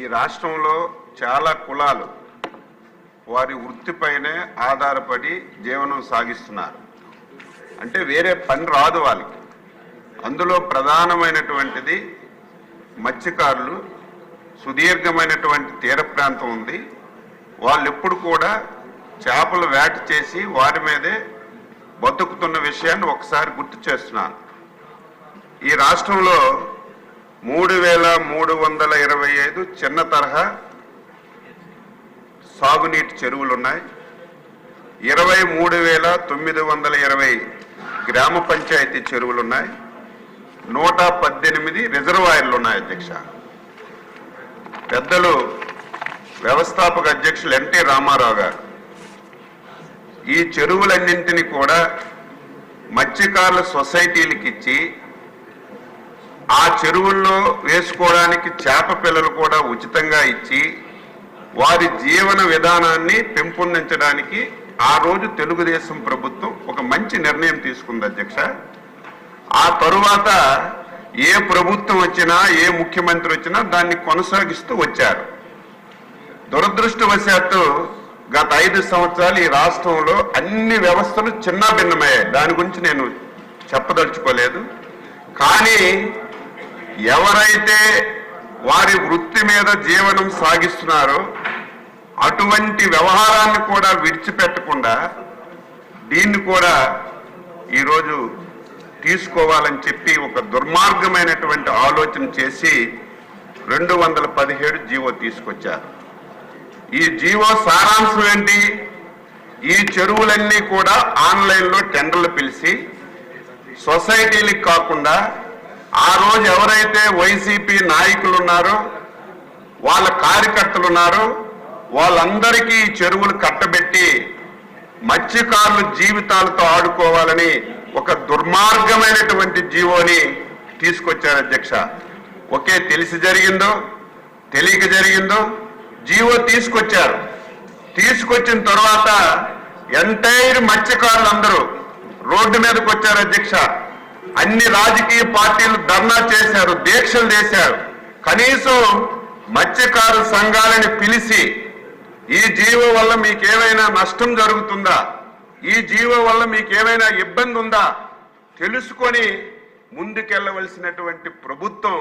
ఈ రాష్ట్రంలో చాలా కులాలు వారి వృత్తిపైనే ఆధారపడి జీవనం సాగిస్తున్నారు. అంటే వేరే పని రాదు వాళ్ళకి. అందులో ప్రధానమైనటువంటిది మత్స్యకారులు సుదీర్ఘమైనటువంటి తీర ప్రాంతం ఉంది. వాళ్ళు ఎప్పుడు కూడా చేపలు వేట చేసి వారి మీదే బతుకుతున్న విషయాన్ని ఒకసారి గుర్తు చేస్తున్నాను. ఈ రాష్ట్రంలో మూడు వేల మూడు వందల ఇరవై ఐదు చిన్న తరహా సాగునీటి చెరువులు ఉన్నాయి ఇరవై మూడు వేల తొమ్మిది వందల ఇరవై గ్రామ పంచాయతీ చెరువులు ఉన్నాయి నూట పద్దెనిమిది రిజర్వాయర్లు ఉన్నాయి అధ్యక్ష. పెద్దలు వ్యవస్థాపక అధ్యక్షులు ఎన్టీ రామారావు గారు. ఈ చెరువులన్నింటినీ కూడా మత్స్యకారుల సొసైటీలకు ఇచ్చి ఆ చెరువుల్లో వేసుకోవడానికి చేప పిల్లలు కూడా ఉచితంగా ఇచ్చి వారి జీవన విధానాన్ని పెంపొందించడానికి ఆ రోజు తెలుగుదేశం ప్రభుత్వం ఒక మంచి నిర్ణయం తీసుకుంది అధ్యక్ష. ఆ తరువాత ఏ ప్రభుత్వం వచ్చినా ఏ ముఖ్యమంత్రి వచ్చినా దాన్ని కొనసాగిస్తూ వచ్చారు. దురదృష్టవశాత్తు గత ఐదు సంవత్సరాలు ఈ రాష్ట్రంలో అన్ని వ్యవస్థలు చిన్న భిన్నమయ్యాయి దాని గురించి నేను చెప్పదలుచుకోలేదు. కానీ ఎవరైతే వారి వృత్తి మీద జీవనం సాగిస్తున్నారో అటువంటి వ్యవహారాన్ని కూడా విడిచిపెట్టకుండా దీన్ని కూడా ఈరోజు తీసుకోవాలని చెప్పి ఒక దుర్మార్గమైనటువంటి ఆలోచన చేసి రెండు వందల పదిహేడు జీవో తీసుకొచ్చారు. ఈ జీవో సారాంశం ఏంటి? ఈ చెరువులన్నీ కూడా ఆన్లైన్లో టెండర్లు పిలిచి సొసైటీలకు కాకుండా ఆ రోజు ఎవరైతే వైసీపీ నాయకులు ఉన్నారో వాళ్ళ కార్యకర్తలు ఉన్నారో వాళ్ళందరికీ చెరువులు కట్టబెట్టి మత్స్యకారులు జీవితాలతో ఆడుకోవాలని ఒక దుర్మార్గమైనటువంటి జీవోని తీసుకొచ్చారు అధ్యక్ష. ఒకే తెలిసి జరిగిందో తెలియక జరిగిందో జీవో తీసుకొచ్చారు. తీసుకొచ్చిన తర్వాత ఎంటైర్ మత్స్యకారులందరూ రోడ్డు మీదకి వచ్చారు అధ్యక్ష. అన్ని రాజకీయ పార్టీలు ధర్నా చేశారు దీక్షలు చేశారు. కనీసం మత్స్యకారు సంఘాలని పిలిచి ఈ జీవో వల్ల మీకేమైనా నష్టం జరుగుతుందా? ఈ జీవో వల్ల మీకేమైనా ఇబ్బంది ఉందా తెలుసుకొని ముందుకెళ్ళవలసినటువంటి ప్రభుత్వం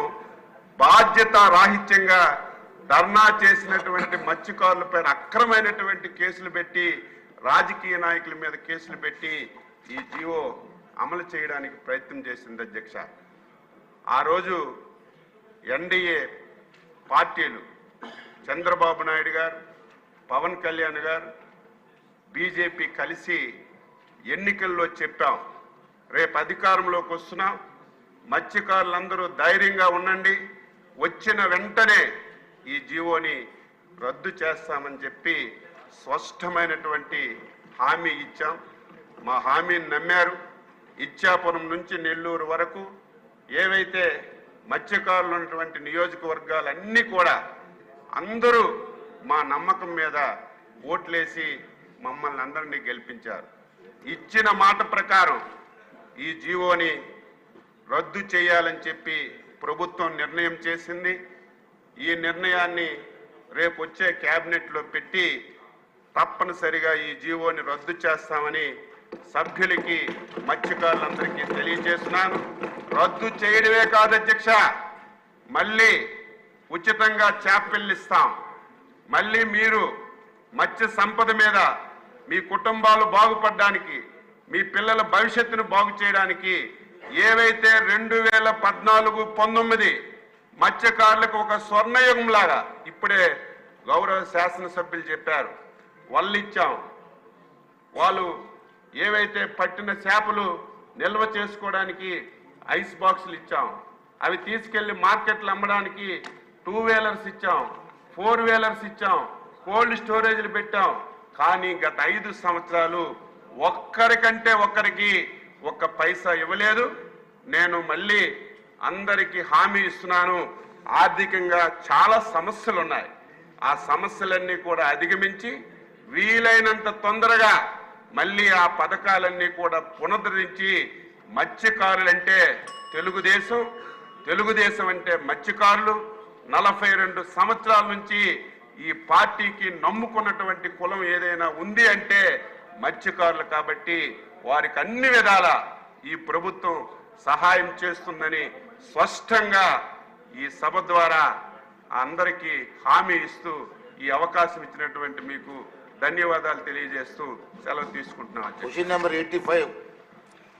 బాధ్యత రాహిత్యంగా ధర్నా చేసినటువంటి మత్స్యకారులపైన అక్రమైనటువంటి కేసులు పెట్టి రాజకీయ నాయకుల మీద కేసులు పెట్టి ఈ జీవో అమలు చేయడానికి ప్రయత్నం చేసింది అధ్యక్ష. ఆ రోజు ఎన్డీఏ పార్టీలు చంద్రబాబు నాయుడు గారు పవన్ కళ్యాణ్ గారు బీజేపీ కలిసి ఎన్నికల్లో చెప్పాం. రేపు అధికారంలోకి వస్తున్నాం. మత్స్యకారులందరూ ధైర్యంగా ఉండండి. వచ్చిన వెంటనే ఈ జీవోని రద్దు చేస్తామని చెప్పి స్పష్టమైనటువంటి హామీ ఇచ్చాం. మా హామీని నమ్మారు. ఇచ్చాపురం నుంచి నెల్లూరు వరకు ఏవైతే మత్స్యకారులు ఉన్నటువంటి నియోజకవర్గాలన్నీ కూడా అందరూ మా నమ్మకం మీద ఓట్లేసి మమ్మల్ని అందరినీ గెలిపించారు. ఇచ్చిన మాట ప్రకారం ఈ జీవోని రద్దు చేయాలని చెప్పి ప్రభుత్వం నిర్ణయం చేసింది. ఈ నిర్ణయాన్ని రేపు వచ్చే క్యాబినెట్లో పెట్టి తప్పనిసరిగా ఈ జీవోని రద్దు చేస్తామని సభ్యులకి మత్స్యకారులందరికీ తెలియజేస్తున్నాను. రద్దు చేయడమే కాదు అధ్యక్ష. మళ్ళీ ఉచితంగా చేపలు ఇస్తాం మళ్ళీ మీరు మత్స్య సంపద మీద మీ కుటుంబాలు బాగుపడడానికి మీ పిల్లల భవిష్యత్తును బాగు చేయడానికి ఏవైతే రెండు వేల పద్నాలుగు పంతొమ్మిది మత్స్యకారులకు ఒక స్వర్ణయుగంలాగా ఇప్పుడే గౌరవ శాసనసభ్యులు చెప్పారు వాళ్ళు ఇచ్చాం వాళ్ళు ఏవైతే పట్టిన చేపలు నిల్వ చేసుకోవడానికి ఐస్ బాక్సులు ఇచ్చాం అవి తీసుకెళ్ళి మార్కెట్లో అమ్మడానికి టూ వీలర్స్ ఇచ్చాం ఫోర్ వీలర్స్ ఇచ్చాం కోల్డ్ స్టోరేజ్లు పెట్టాం. కానీ గత ఐదు సంవత్సరాలు ఒక్కరికంటే ఒక్కరికి ఒక్క పైసా ఇవ్వలేదు. నేను మళ్ళీ అందరికీ హామీ ఇస్తున్నాను. ఆర్థికంగా చాలా సమస్యలు ఉన్నాయి ఆ సమస్యలన్నీ కూడా అధిగమించి వీలైనంత తొందరగా మళ్ళీ ఆ పథకాలన్నీ కూడా పునరుద్ధరించి మత్స్యకారులంటే తెలుగుదేశం తెలుగుదేశం అంటే మత్స్యకారులు. నలభై రెండు సంవత్సరాల నుంచి ఈ పార్టీకి నమ్ముకున్నటువంటి కులం ఏదైనా ఉంది అంటే మత్స్యకారులు కాబట్టి వారికి అన్ని విధాల ఈ ప్రభుత్వం సహాయం చేస్తుందని స్పష్టంగా ఈ సభ ద్వారా అందరికీ హామీ ఇస్తూ ఈ అవకాశం ఇచ్చినటువంటి మీకు ధన్యవాదాలు తెలియజేస్తూ సెలవు తీసుకుంటున్నాం క్వశ్చన్ నెంబర్ ఎయిటీ ఫైవ్.